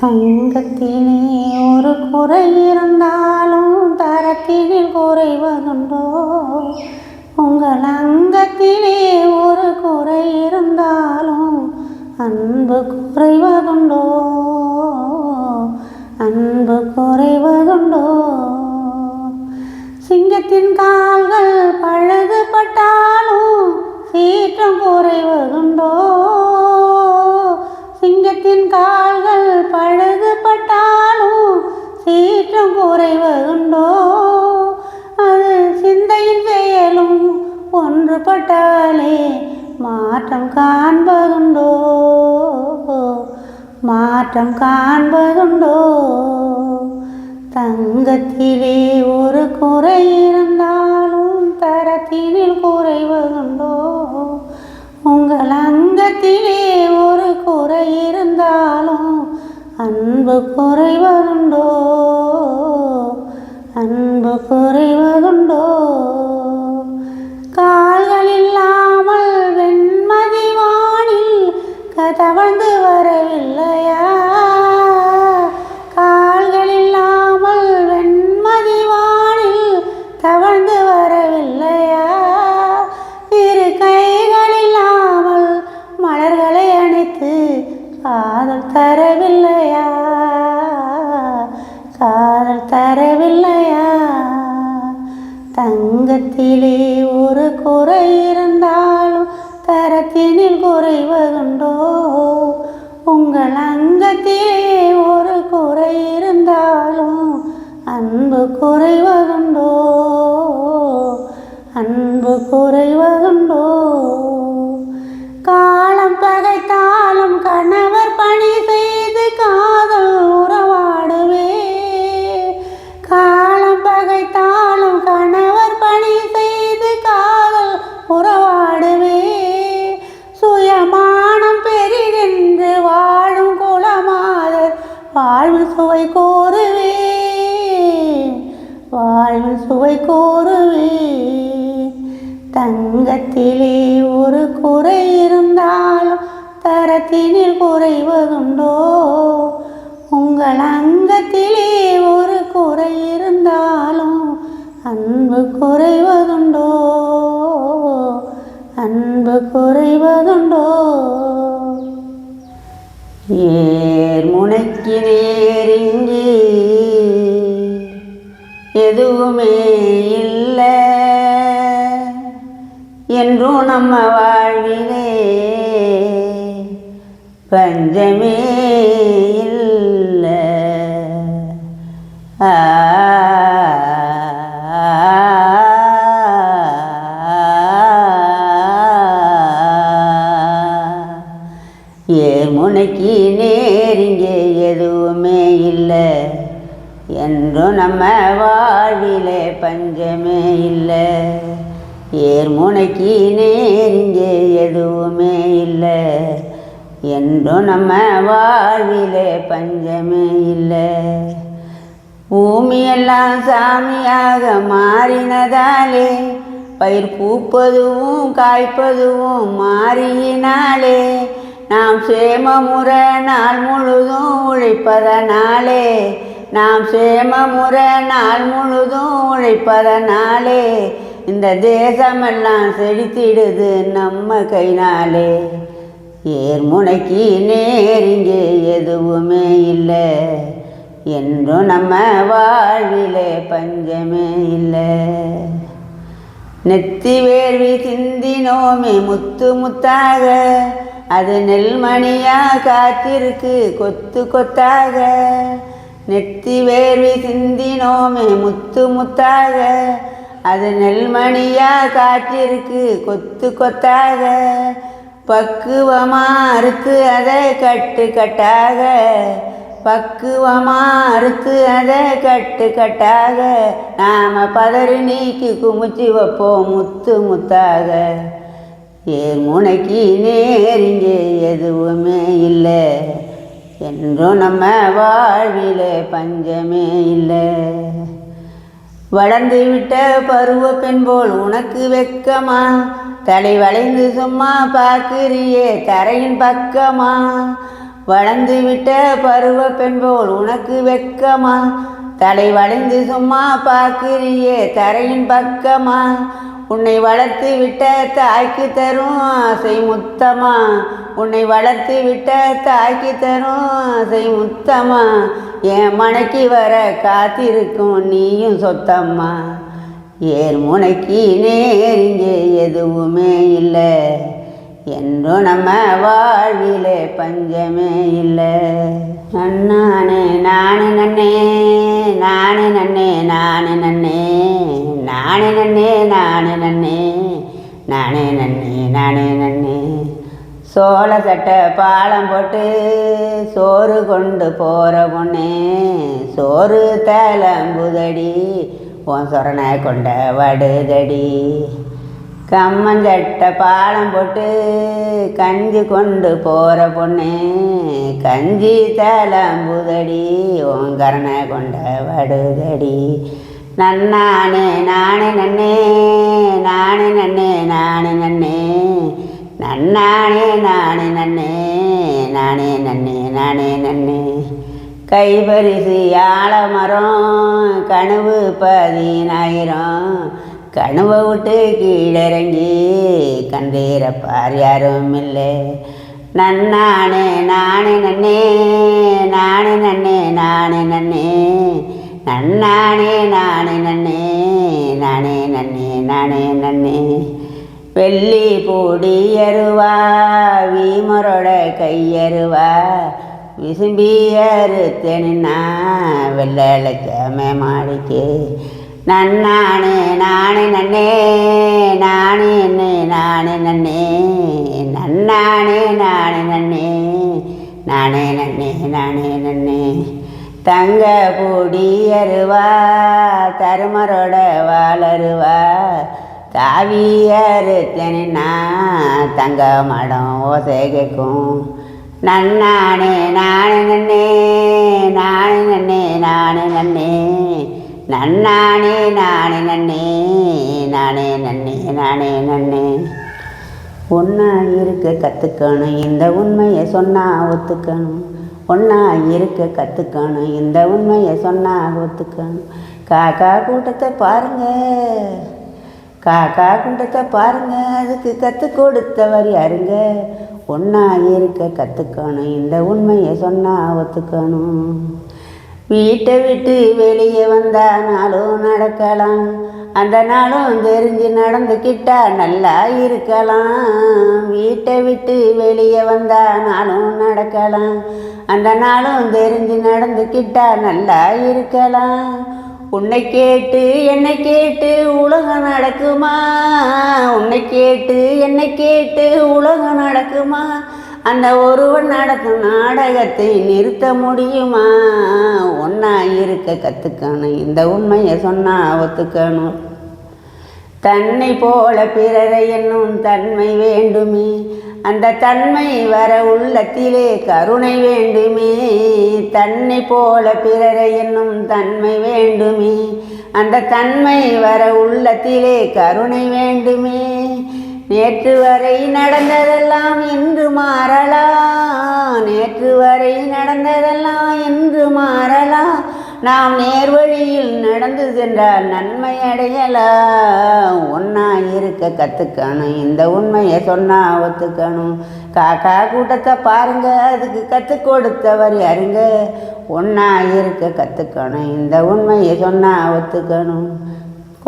தங்கத்தினே ஒரு குறை இருந்தாலும் தரத்தினில் குறைவதுண்டோ? உங்கள் அங்கத்தினே ஒரு குறை இருந்தாலும் அன்பு குறைவதுண்டோ? அன்பு குறைவதுண்டோ? சிங்கத்தின் கால்கள் பழுதுபட்டாலும் சீற்றம் குறைவதுண்டோ? குறைவதுண்டோ அது சிந்தையின் செயலும் ஒன்றுபட்டாலே மாற்றம் காண்பதுண்டோ? மாற்றம் காண்பதுண்டோ? தங்கத்திலே ஒரு குறை இருந்தாலும் தரத்தினில் குறைவதுண்டோ உங்கள் அங்கத்திலே ஒரு குறை இருந்தாலும் அன்பு குறைவதுண்டோ அன்பு குறைவதுண்டோ? கால்கள் இல்லாமல் வெண்மதி வானில் கதவந்து வரவில்லையா? கால்கள் இல்லாமல் வெண்மதி வானில் தவழ்ந்து வரவில்லையா? இரு கைகள் இல்லாமல் மலர்களை அணைத்து காதல் தரவில்லையா? உள்ளத்திலே ஒரு குறை இருந்தாலும் தரத்தினில் குறைவதுண்டோ உங்கள் அங்கத்திலே ஒரு குறை இருந்தாலும் அன்பு குறைவதுண்டோ அன்பு குறைவதுண்டோ சுவை கூறுவே. தங்கத்திலே ஒரு குறை இருந்தாலும் தரத்தினில் குறைவதுண்டோ உங்கள் அங்கத்திலே ஒரு குறை இருந்தாலும் அன்பு குறைவதுண்டோ எதுவுமே இல்லை. என்றும் நம்ம வாழ்விலே பஞ்சமே ஏர் நேரிங்கே எதுவுமே இல்லை. என்றும் நம்ம வாழ்விலே பஞ்சமே இல்லை. பூமியெல்லாம் சாமியாக மாறினதாலே பயிர் பூப்பதுவும் காய்ப்பதுவும் மாறியினாலே நாம் சேமமுற நாள் முழுதும் உழைப்பதனாலே நாம் சேம முறை நாள் முழுதும் உழைப்பதனாலே இந்த தேசமெல்லாம் செழித்திடுது நம்ம கைனாலே ஏர்முனைக்கு நேரிங்கே எதுவுமே இல்லை. என்றும் நம்ம வாழ்விலே பஞ்சமே இல்லை. நெத்தி வேள்வி சிந்தினோமே முத்து முத்தாக. அது நெல்மணியா காத்திருக்கு கொத்து கொத்தாக. நெத்தி வேள்வி சிந்தினோமே முத்து முத்தாக. அது நெல்மணியாக காத்திருக்கு கொத்து கொத்தாக பக்குவமா அறுத்து அதை கட்டு கட்டாக பக்குவமா அறுத்து அதை கட்டு கட்டாக நாம் பதறி நீக்கி குமிச்சு வைப்போம் முத்து முத்தாக. ஏர் முனைக்கு நேரிங்கே எதுவுமே இல்லை என்றும் நம்ம வாழ்விலே பஞ்சமே இல்லை. வளர்ந்து விட்ட பருவ பெண் போல் உனக்கு வெக்கமா? தலை வளைந்து சும்மா பார்க்கிறியே தரையின் பக்கமா? வளர்ந்து விட்ட பருவ பெண் போல் உனக்கு வெக்கமா? தலை வளைந்து சும்மா பார்க்கிறியே தரையின் பக்கமா? உன்னை வளர்த்து விட்ட தாய்க்கு தரும் ஆசை முத்தமா உன்னை வளர்த்து விட்ட தாய்க்கு தரும் ஆசை முத்தமா என் மனைக்கு வர காத்திருக்கும் நீயும் சொத்தம்மா. ஏர் முனைக்கு நேர் எதுவுமே இல்லை. என்றும் நம்ம வாழ்விலே பஞ்சமே இல்லை. நன்னானே நானு நன்னே நானு நன்னே நானு நன்னே. நானே நன்னே நானே நன்னே நானே நன்னே நானே நன்னே. சோள சட்டை பாலம் போட்டு சோறு கொண்டு போகிற பொண்ணே சோறு தலம்புதடி உன் சொரணை கொண்ட வடுதடி. கம்மஞ்சட்டை பாலம் போட்டு கஞ்சி கொண்டு போகிற பொண்ணு கஞ்சி தலம்புதடி உன் கரணை கொண்ட வடுதடி. நன்னானே நானே நன்னே நானே நன்னே நானே நன்னே. நன்னானே நானே நன்னே நானே நன்னே நானே நன்னே. கைபரிசு ஆலமரம் கனவு பதினாயிரம். கனவை விட்டு கீழிறங்கி கண்டீரப்பார் யாரும் இல்லை. நன்னானே நானே நன்னே நானே நன்னே நானே நன்னே. நன்னானே நானே நன்னே நானே நன்னே நானே நன்னே. வெள்ளி பூடி அருவா வீமரோட கையருவா விசும்பியரு தென்னா வெள்ளச்சமே மாடிக்கு. நன்னானே நானே நன்னே நானே என்னே நானே நன்னே. நன்னானே நானே நன்னே நானே நன்னே நானே நன்னே. தங்க பூடி தருமரோட வாழருவா தாவியரு தென்னா தங்க மடம் ஓசை கேட்கும். நன்னானே நானே நன்னே நானே நன்னே நானே நன்னே நன்னானே நானே நன்னே நானே நன்னே நானே நன்னே. ஒன்றா இருக்க கற்றுக்கணும் இந்த உண்மையை சொன்னால் ஒத்துக்கணும். ஒன்றா இருக்க கற்றுக்கணும் இந்த உண்மையை சொன்னால் ஒத்துக்கணும். காக்கா கூட்டத்தை பாருங்கள் காக்கா கூட்டத்தை பாருங்க. அதுக்கு கற்றுக் கொடுத்தவர் யாருங்க? ஒன்றா இருக்க கற்றுக்கணும் இந்த உண்மையை சொன்னால் ஒத்துக்கணும். வீட்டை விட்டு வெளியே வந்தா நாளும் நடக்கலாம். அந்த நாளும் தெரிஞ்சு நடந்துக்கிட்டா நல்லா இருக்கலாம். வீட்டை விட்டு வெளியே வந்தா நாளும் நடக்கலாம். அந்த நாளும் தெரிஞ்சு நடந்துக்கிட்டா நல்லா இருக்கலாம். உன்னை கேட்டு என்னை கேட்டு உலகம் நடக்குமா? உன்னை கேட்டு என்னை கேட்டு உலகம் நடக்குமா? அந்த ஒருவன் நடக்கும் நாடகத்தை நிறுத்த முடியுமா? ஒன்றா இருக்க கற்றுக்கணும் இந்த உண்மையை சொன்னா ஒத்துக்கணும். தன்னை போல பிறரை என்னும் தன்மை வேண்டுமே. அந்த தன்மை வர உள்ளத்திலே கருணை வேண்டுமே. தன்னை போல பிறரை என்னும் தன்மை வேண்டுமே. அந்த தன்மை வர உள்ளத்திலே கருணை வேண்டுமே. நேற்று வரை நடந்ததெல்லாம் இன்று மாறலாம் நேற்று வரை நடந்ததெல்லாம் இன்று மாறலாம் நாம் நேர்வழியில் நடந்து சென்றால் நன்மை அடையலாம் ஒன்றா இருக்க கற்றுக்கணும் இந்த உண்மையை சொன்னா ஒத்துக்கணும். காக்கா கூட்டத்தை பாருங்க. அதுக்கு கற்றுக் கொடுத்தவர் யாருங்க? ஒன்றா இருக்க கற்றுக்கணும் இந்த உண்மையை சொன்னா ஒத்துக்கணும்.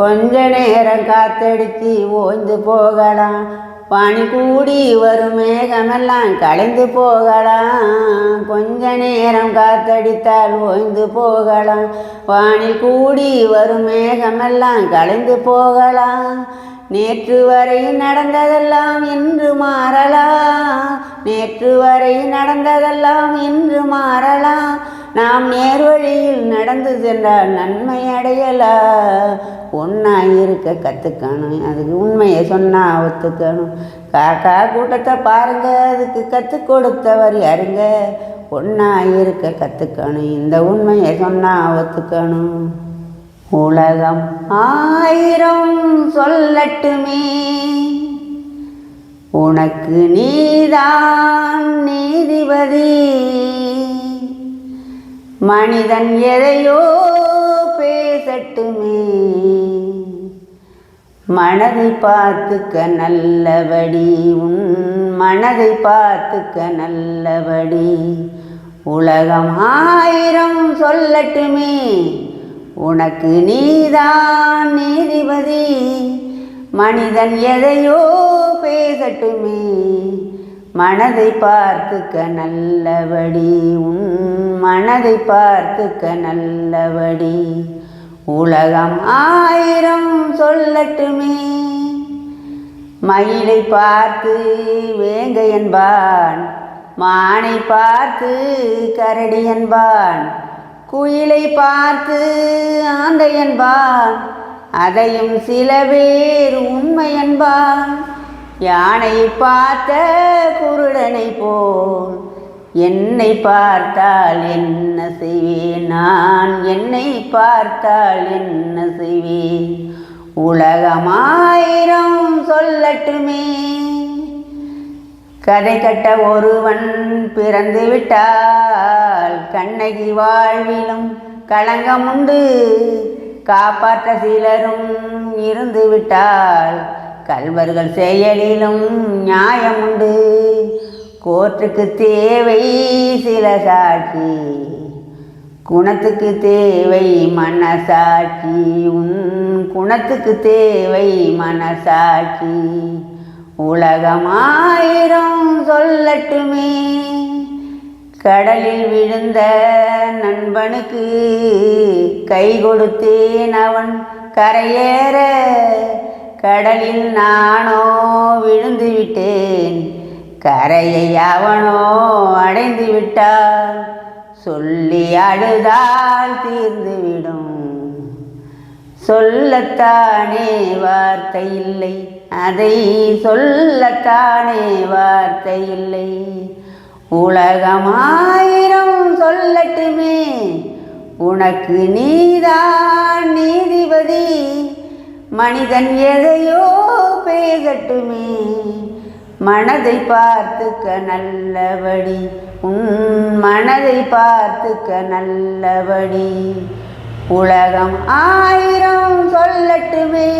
கொஞ்ச நேரம் காத்தடிச்சு ஓய்ந்து போகலாம். பனி கூடி வரும் மேகமெல்லாம் கலைந்து போகலாம். கொஞ்ச நேரம் காத்தடித்தால் ஓய்ந்து போகலாம். வானில் கூடி வரும் மேகமெல்லாம் கலைந்து போகலாம். நேற்று வரை நடந்ததெல்லாம் இன்று மாறலாம். நேற்று வரை நடந்ததெல்லாம் இன்று மாறலாம். நாம் நேர்வழியில் நடந்து சென்றால் நன்மை அடையலா? ஒன்றா இருக்க கற்றுக்கணும் அதுக்கு உண்மையை சொன்னால் ஒத்துக்கணும். காக்கா கூட்டத்தை பாருங்கள் அதுக்கு கற்றுக் கொடுத்தவர் யாருங்க? ஒன்றா இருக்க கற்றுக்கணும் இந்த உண்மையை சொன்னால் ஒத்துக்கணும். உலகம் ஆயிரம் சொல்லட்டுமே. உனக்கு நீதான் நீதிபதி. மனிதன் எதையோ பேசட்டுமே. மனதை பார்த்துக்க நல்லபடி உன் மனதை பார்த்துக்க நல்லபடி. உலகம் ஆயிரம் சொல்லட்டுமே. உனக்கு நீதான் நீதிபதி. மனிதன் எதையோ பேசட்டுமே. மனதை பார்த்துக்க நல்லபடி உன் மனதை பார்த்துக்க நல்லபடி. உலகம் ஆயிரம் சொல்லட்டுமே. மயிலை பார்த்து வேங்க என்பான் மானை பார்த்து கரடி என்பான் குயிலை பார்த்து ஆந்தை என்பான் அதையும் சில பேர் உண்மை என்பான். யானை பார்த்த குருடனை போல் என்னை பார்த்தால் என்ன செய்வேன் நான்? என்னை பார்த்தால் என்ன செய்வேன்? உலகமாயிரம் சொல்லட்டுமே. கதை கட்ட ஒருவன் பிறந்து விட்டால் கண்ணகி வாழ்விலும் களங்கம் உண்டு. காப்பாற்ற சிலரும் இருந்து விட்டால் கல்வர்கள் செயலிலும் நியாயமுண்டு. கோர்ட்டுக்கு தேவை சில சாட்சி. குணத்துக்கு தேவை மனசாட்சி. உன் குணத்துக்கு தேவை மனசாட்சி. உலகமாயிரம் சொல்லட்டுமே. கடலில் விழுந்த நண்பனுக்கு கை கொடுத்தேன் அவன். கரையேற கடலில் நானோ விழுந்து விட்டேன். கரையை அவனோ அடைந்து விட்டான். சொல்லி அழுதால் தீர்ந்துவிடும் சொல்லத்தானே வார்த்தை இல்லை. அதை சொல்லத்தானே வார்த்தை இல்லை. உலகமாயிரம் சொல்லட்டுமே. உனக்கு நீதான் நீதிபதி. மனிதன் எதையோ பேசட்டுமே மனதை பார்த்துக்க நல்லபடி உன் மனதை பார்த்துக்க நல்லபடி உலகம் ஆயிரம் சொல்லட்டுமே.